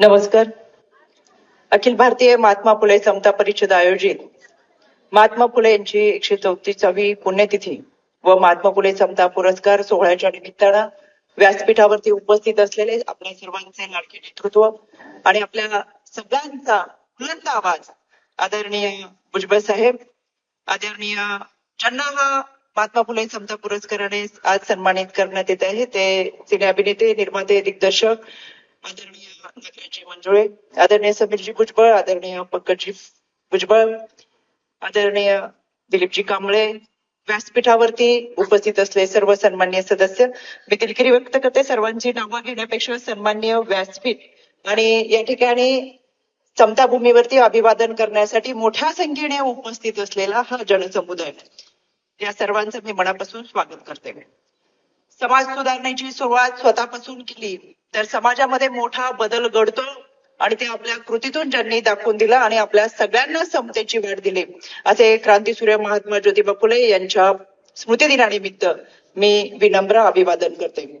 नमस्कार. अखिल भारतीय महात्मा फुले समता परिषद आयोजित महात्मा फुले यांची एकशे चौतीसावी पुण्यतिथी व महात्मा फुले समता पुरस्कार सोहळ्याच्या निमित्तानं व्यासपीठावरती उपस्थित असलेले आपल्या सर्वांचे लाडके नेतृत्व आणि आपल्या सगळ्यांचा बुलंद आवाज आदरणीय भुजबळ साहेब आदरणीय ज्यांना हा महात्मा फुले समता पुरस्काराने आज सन्मानित करण्यात येत आहे. ते सिने अभिनेते निर्माते दिग्दर्शक आदरणीय नगराजी मंजुळे. आदरणीय समीरजी भुजबळ आदरणीय पंकजी भुजबळ आदरणीय दिलीपजी कांबळे व्यासपीठावरती उपस्थित असले सर्व सन्मान्य सदस्य. मी दिलगिरी व्यक्त करते सर्वांची नावं घेण्यापेक्षा सन्मान्य व्यासपीठ. आणि या ठिकाणी समताभूमीवरती अभिवादन करण्यासाठी मोठ्या संख्येने उपस्थित असलेला हा जनसमुदाय. या सर्वांचं मी मनापासून स्वागत करते. समाज सुधारण्याची सुरुवात स्वतःपासून केली. तर समाजामध्ये मोठा बदल घडतो आणि ते आपल्या कृतीतून ज्यांनी दाखवून दिलं आणि आपल्या सगळ्यांना समतेची वाट दिली. असे क्रांतीसूर्य महात्मा ज्योतिबा फुले यांच्या स्मृतिदिनानिमित्त मी विनम्र अभिवादन करते.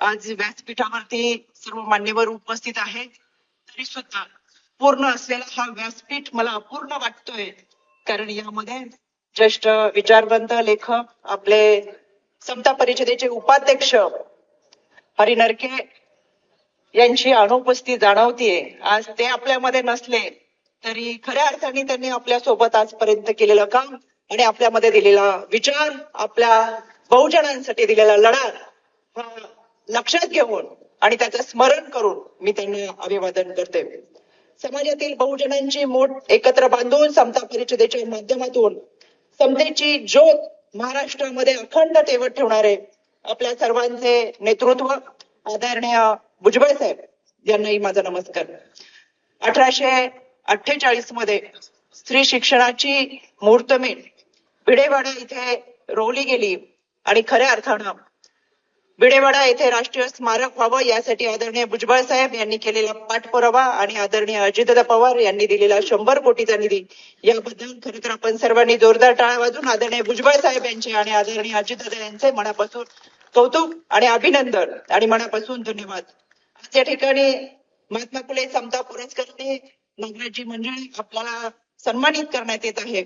आज व्यासपीठावरती सर्व मान्यवर उपस्थित आहेत. तरी सुद्धा पूर्ण असलेला हा व्यासपीठ मला अपूर्ण वाटतोय. कारण यामध्ये ज्येष्ठ विचारवंत लेखक आपले समता परिषदेचे उपाध्यक्ष हरिनरके यांची अनुपस्थिती जाणवतीये. आज ते आपल्यामध्ये नसले तरी खऱ्या अर्थाने त्यांनी आपल्यासोबत आजपर्यंत केलेलं काम आणि आपल्यामध्ये दिलेला विचार आपल्या बहुजनांसाठी दिलेला लढा हा लक्षात घेऊन आणि त्याचं स्मरण करून मी त्यांना अभिवादन करते. समाजातील बहुजनांची मोठ एकत्र बांधून समता परिषदेच्या माध्यमातून समतेची ज्योत महाराष्ट्रामध्ये अखंड तेवत ठेवणारे आपल्या सर्वांचे नेतृत्व आदरणीय भुजबळ साहेब यांनाही माझा नमस्कार. अठराशे अठ्ठेचाळीसमध्ये स्त्री शिक्षणाची मुहूर्तमेढ भिडेवाडा इथे रोवली गेली आणि खऱ्या अर्थानं भिडेवाडा येथे राष्ट्रीय स्मारक व्हावं यासाठी आदरणीय भुजबळ साहेब यांनी केलेला पाठपुरावा आणि आदरणीय अजितदा पवार यांनी दिलेला शंभर कोटीचा निधी याबद्दल खरं तर आपण सर्वांनी जोरदार टाळ्या वाजून आदरणीय भुजबळ साहेब यांचे आणि आदरणीय अजितदा यांचे मनापासून कौतुक आणि अभिनंदन आणि मनापासून धन्यवाद. या ठिकाणी महात्मा फुले समता पुरस्कारने नागराजी मंडळी आपल्याला सन्मानित करण्यात येत आहे.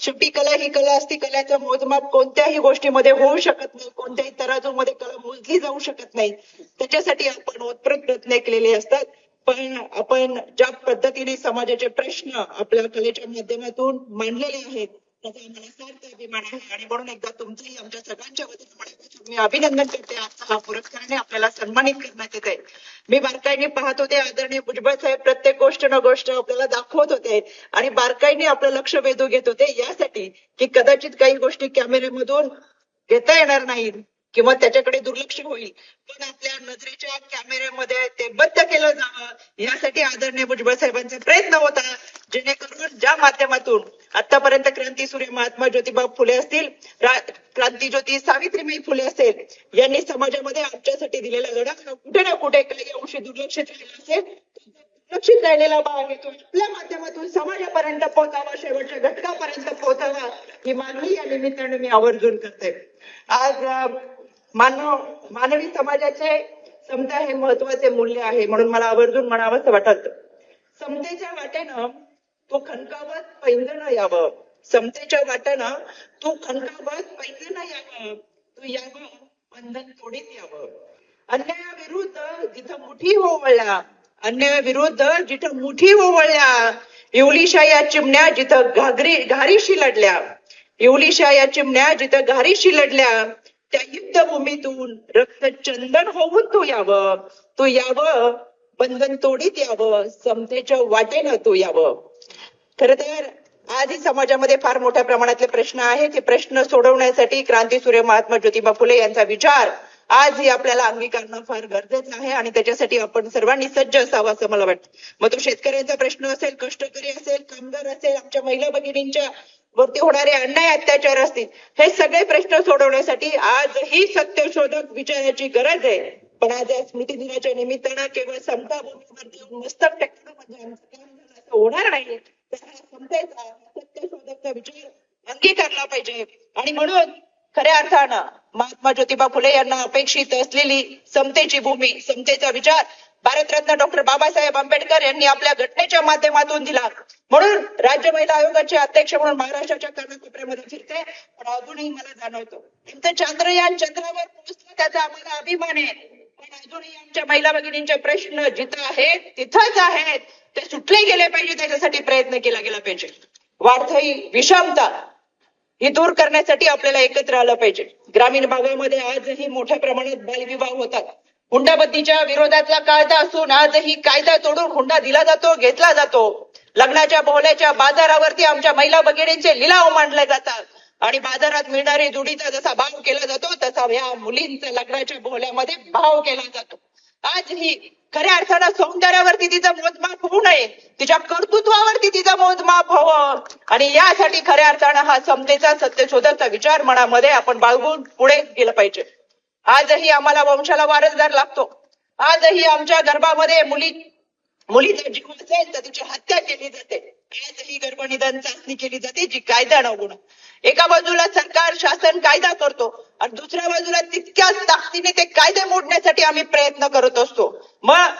शेवटी कला ही कला असती कलेचं मोजमाप कोणत्याही गोष्टीमध्ये होऊ शकत नाही कोणत्याही तराजूमध्ये कला मोजली जाऊ शकत नाही. त्याच्यासाठी आपण ओतप्रत प्रयत्न केलेले असतात. पण आपण ज्या पद्धतीने समाजाचे प्रश्न आपल्या कलेच्या माध्यमातून मांडलेले आहेत त्याचा आम्हाला फार अभिमान आहे आणि म्हणून एकदा तुमचंही आमच्या सगळ्यांच्या वतीने मनापासून मी अभिनंदन करते. आजचा हा पुरस्काराने आपल्याला सन्मानित करण्यात येत आहे मी बारकाईने पाहत होते आदरणीय भुजबळ साहेब प्रत्येक गोष्ट न गोष्ट आपल्याला दाखवत होते. आणि बारकाईने आपलं लक्ष वेधू घेत होते. यासाठी की कदाचित काही गोष्टी कॅमेऱ्यामधून घेता येणार नाहीत किंवा त्याच्याकडे दुर्लक्ष होईल. पण आपल्या नजरेच्या कॅमेऱ्यामध्ये ते बद्ध केलं जावं. यासाठी आदरणीय भुजबळ साहेबांचा प्रयत्न होता जेणेकरून ज्या माध्यमातून आतापर्यंत क्रांती सूर्य महात्मा ज्योतिबा फुले असतील क्रांती ज्योती सावित्रीबाई फुले असेल यांनी समाजामध्ये आमच्यासाठी दिलेला लढा कुठे ना कुठे काही अंशी दुर्लक्षित राहिला असेल दुर्लक्षित राहिलेला भाग आहे तो आपल्या माध्यमातून समाजापर्यंत पोहोचावा शेवटच्या घटकापर्यंत पोहोचावा ही मागणी या निमित्ताने मी आवर्जून करते. आज मानव मानवी समाजाचे समता हे महत्त्वाचे मूल्य आहे म्हणून मला आवर्जून म्हणावंसं वाटत. समतेच्या वाटेनं तो खनकावत पैंजण यावं. समतेच्या वाटेनं तू खनकावत पैंजण यावं. तू यावं बंधन तोडीत यावं. अन्यायाविरुद्ध जिथं मुठी ओवळल्या अन्यायाविरुद्ध जिथं मुठी ओवळल्या इवलिशा या चिमण्या जिथं घागरी घारीशी लढल्या इवलिशा या चिमण्या जिथं घारीशी लढल्या त्या युद्धभूमीतून रक्त चंदन होऊन तू यावं. तू यावं बंधन तोडीत यावं समतेच्या वाटेनं तू यावं. खर तर आजही समाजामध्ये फार मोठ्या प्रमाणातले प्रश्न आहेत. हे प्रश्न सोडवण्यासाठी क्रांती सूर्य महात्मा ज्योतिबा फुले यांचा विचार आजही आपल्याला अंगीकारणं फार गरजेचं आहे आणि त्याच्यासाठी आपण सर्वांनी सज्ज असावं असं मला वाटतं. मग तो शेतकऱ्यांचा प्रश्न असेल कष्टकरी असेल कामगार असेल आमच्या महिला भगिनींच्या वरती होणारे अन्याय अत्याचार असतील हे सगळे प्रश्न सोडवण्यासाठी आजही सत्यशोधक विचाराची गरज आहे. पण आज या स्मृती दिनाच्या निमित्तानं केवळ समता भूमीवरती मस्तक टेकणं म्हणजे आमचं काम होणार नाही समतेचा सत्यशोधकचा विचार अंगीकारला पाहिजे आणि म्हणून खऱ्या अर्थानं महात्मा ज्योतिबा फुले यांना अपेक्षित असलेली समतेची भूमी समतेचा विचार भारतरत्न डॉक्टर बाबासाहेब आंबेडकर यांनी आपल्या घटनेच्या माध्यमातून दिला म्हणून राज्य महिला आयोगाचे अध्यक्ष म्हणून महाराष्ट्राच्या कानाकोपऱ्यामध्ये फिरते पण अजूनही मला जाणवतो आमचं चंद्रयान चंद्रावर पोहोचलं त्याचा आम्हाला अभिमान आहे. यांच्या महिला भगिनींचे प्रश्न जिथं आहेत तिथंच आहेत. ते सुटले गेले पाहिजे त्याच्यासाठी प्रयत्न केला गेला पाहिजे. वाढतही विषमता ही दूर करण्यासाठी आपल्याला एकत्र आलं पाहिजे. ग्रामीण भागामध्ये आजही मोठ्या प्रमाणात बालविवाह होतात. हुंडाबत्तीच्या विरोधातला कायदा असून आजही कायदा तोडून हुंडा दिला जातो घेतला जातो. लग्नाच्या बोहल्याच्या बाजारावरती आमच्या महिला भगिनींचे लिलाव मांडले जातात. आणि बाजारात मिळणारी जुडीचा जसा भाव केला जातो तसा ह्या मुलींचा लग्नाच्या बोहल्यामध्ये भाव केला जातो. आज ही खऱ्या अर्थानं सौंदर्यावरती तिचा मोजमाप होऊ नये. तिच्या कर्तृत्वावरती तिचा मोजमाप हवं. आणि यासाठी खऱ्या अर्थानं हा समतेचा सत्यशोधकचा विचार मनामध्ये आपण बाळगून पुढे गेलं पाहिजे. आजही आम्हाला वंशाला वारसदार लागतो. आजही आमच्या गर्भामध्ये मुली मुलीचा जीव असेल तर तिची हत्या केली जाते. आजही गर्भनिधन चाचणी केली जाते जी कायदा अवगुण. एका बाजूला सरकार शासन कायदा करतो आणि दुसऱ्या बाजूला तितक्याच ताकदीने ते कायदे मोडण्यासाठी आम्ही प्रयत्न करत असतो. मग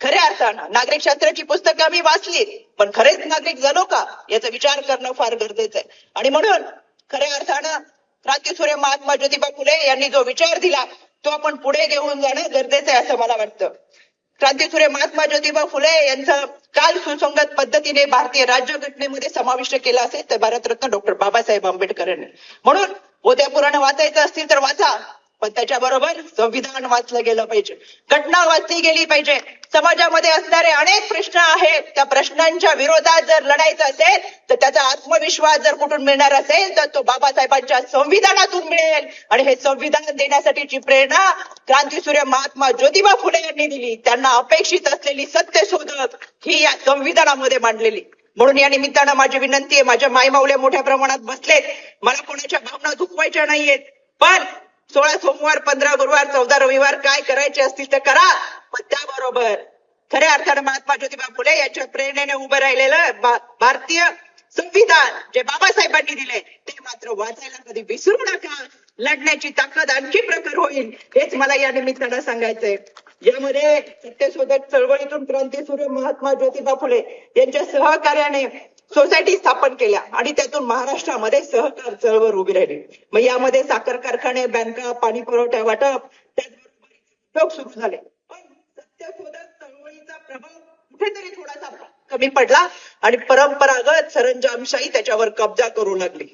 खऱ्या अर्थानं नागरिक शास्त्राची पुस्तकं आम्ही वाचली पण खरेच नागरिक झालो का? याचा विचार करणं फार गरजेचं आहे. आणि म्हणून खऱ्या अर्थानं क्रांतीसूर्य महात्मा ज्योतिबा फुले यांनी जो विचार दिला तो आपण पुढे घेऊन जाणं गरजेचं आहे असं मला वाटतं. क्रांतीसूर्य महात्मा ज्योतिबा फुले यांचं काल सुसंगत पद्धतीने भारतीय राज्यघटनेमध्ये समाविष्ट केला असेल तर भारतरत्न डॉक्टर बाबासाहेब आंबेडकरांनी. म्हणून उद्या पुराण वाचायचं असतील तर वाचा. पण त्याच्याबरोबर संविधान वाचलं गेलं पाहिजे. घटना वाचली गेली पाहिजे. समाजामध्ये असणारे अनेक प्रश्न आहेत. त्या प्रश्नांच्या विरोधात जर लढायचं असेल तर त्याचा आत्मविश्वास जर कुठून मिळणार असेल तर तो बाबासाहेबांच्या संविधानातून मिळेल. आणि हे संविधान देण्यासाठीची प्रेरणा क्रांतीसूर्य महात्मा ज्योतिबा फुले यांनी दिली. त्यांना अपेक्षित असलेली सत्य शोधक ही या संविधानामध्ये मांडलेली. म्हणून या निमित्तानं माझी विनंती आहे माझ्या मायमावल्या मोठ्या प्रमाणात बसलेत. मला कोणाच्या भावना दुखवायच्या नाहीयेत. पण सोळा सोमवार पंधरा गुरुवार चौदा रविवार काय करायचे असतील तर करा. पण त्याबरोबर खऱ्या अर्थानं महात्मा ज्योतिबा फुले यांच्या प्रेरणेने उभं राहिलेलं भारतीय संविधान जे बाबासाहेबांनी दिले ते मात्र वाचायला कधी विसरू नका. लढण्याची ताकद आणखी प्रखर होईल हेच मला या निमित्तानं सांगायचंय. यामध्ये सत्यशोधक चळवळीतून क्रांतीसूर्य महात्मा ज्योतिबा फुले यांच्या सहकार्याने सोसायटी स्थापन केल्या आणि त्यातून महाराष्ट्रामध्ये सहकार चळवळ उभी राहिली. मग यामध्ये साखर कारखाने बँका पाणी पुरवठा वाटप त्याचबरोबर सुरू झाले. पण सत्यशोधक चळवळीचा प्रभाव कुठेतरी थोडासा कमी पडला आणि परंपरागत सरंजामशाही त्याच्यावर कब्जा करू लागली.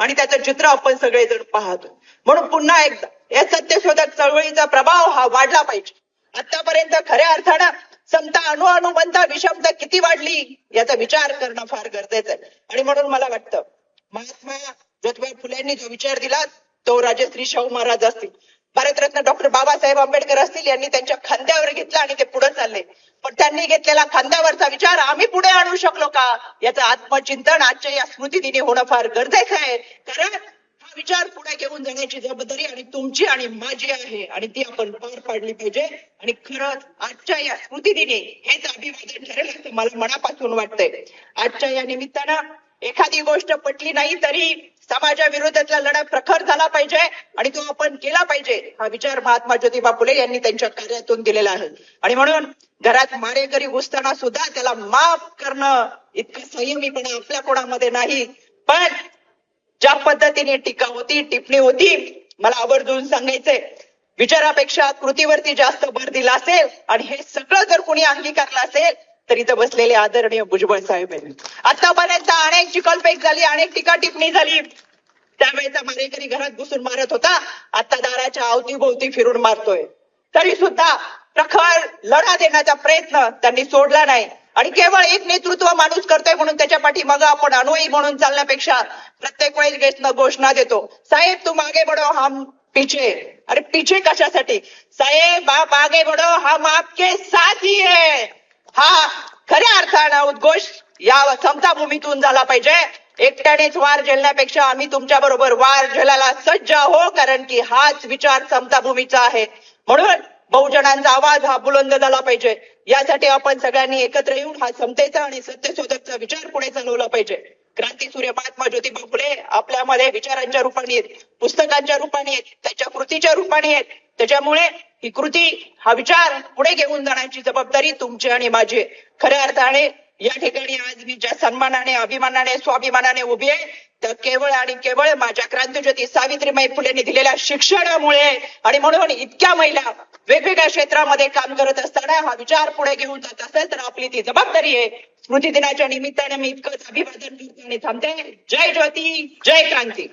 आणि त्याचं चित्र आपण सगळेजण पाहतो म्हणून पुन्हा एकदा या सत्यशोधक चळवळीचा प्रभाव हा वाढला पाहिजे. आतापर्यंत खऱ्या अर्थानं समता अणु अणुबंधा विषमता किती वाढली याचा विचार करणं फार गरजेचं आहे. आणि म्हणून मला वाटतं महात्मा ज्योतिबा फुलेंनी जो विचार दिला तो राजश्री शाहू महाराज असतील. भारतरत्न डॉक्टर बाबासाहेब आंबेडकर असतील यांनी त्यांच्या खांद्यावर घेतला आणि ते पुढे चालले. पण त्यांनी घेतलेला खांद्यावरचा विचार आम्ही पुढे आणू शकलो का? याचं आत्मचिंतन आजच्या या स्मृती दिनी होणं फार गरजेचं आहे. कारण विचार पुढे घेऊन जाण्याची जबाबदारी आणि तुमची आणि माझी आहे. आणि ती आपण पार पाडली पाहिजे. आणि खरंच आजच्या या स्मृती स्मृतिदिनी हेच अभिवादन ठरेल असं मला मनापासून वाटतंय. आजच्या या निमित्तानं एखादी गोष्ट पटली नाही तरी समाजाविरोधातला लढा प्रखर झाला पाहिजे आणि तो आपण केला पाहिजे. हा विचार महात्मा ज्योतिबा फुले यांनी त्यांच्या कार्यातून दिलेला आहे. आणि म्हणून घरात मारेकरी घुसताना सुद्धा त्याला माफ करणं इतकं संयमीपणा आपल्या कोणामध्ये नाही. पण ज्या पद्धतीने टीका होती टिप्पणी होती मला आवर्जून सांगायचंय. विचारापेक्षा कृतीवरती जास्त भर दिला असेल आणि हे सगळं जर कोणी अंगीकारलं असेल तर इथं बसलेले आदरणीय भुजबळ साहेब आहेत. आतापर्यंत अनेक चिकलपेक झाली अनेक टीका टिप्पणी झाली. त्यावेळेचा मारेकरी घरात घुसून मारत होता. आता दाराच्या अवतीभोवती फिरून मारतोय. तरी सुद्धा प्रखर लढा देण्याचा प्रयत्न त्यांनी सोडला नाही. आणि केवळ एक नेतृत्व माणूस करतोय म्हणून त्याच्या पाठी मग आपण अनुयी म्हणून चालण्यापेक्षा प्रत्येक वेळेस घोषणा देतो. साहेब तू मागे बडो हम पीछे. अरे पीछे कशासाठी? साहेब आप आगे बढो हम आपके साथ ही है हा खऱ्या अर्थानं उद्घोष या समता भूमीतून झाला पाहिजे. एकट्यानेच वार झेलण्यापेक्षा आम्ही तुमच्या बरोबर वार झेलायला सज्ज हो कारण की हाच विचार समता भूमीचा आहे. म्हणून बहुजनांचा आवाज हा बुलंद झाला पाहिजे. यासाठी आपण सगळ्यांनी एकत्र येऊन हा समतेचा आणि सत्यशोधकचा विचार पुढे चालवला पाहिजे. क्रांतीसूर्य महात्मा ज्योतिबा फुले आपल्यामध्ये विचारांच्या रूपाने आहेत पुस्तकांच्या रूपाने आहेत त्याच्या कृतीच्या रूपाने आहेत. त्याच्यामुळे ही कृती हा विचार पुढे घेऊन जाण्याची जबाबदारी तुमची आणि माझी खऱ्या अर्थाने या ठिकाणी आज मी ज्या सन्मानाने अभिमानाने स्वाभिमानाने उभी आहे तर केवळ आणि केवळ माझ्या क्रांतीज्योती सावित्रीबाई फुलेंनी दिलेल्या शिक्षणामुळे आणि म्हणून इतक्या महिला वेगवेगळ्या क्षेत्रामध्ये काम करत असताना हा विचार पुढे घेऊन जात असेल तर आपली ती जबाबदारी आहे. स्मृती दिनाच्या निमित्ताने मी इतकंच अभिवादन करतो आणि थांबते. जय ज्योती जय क्रांती.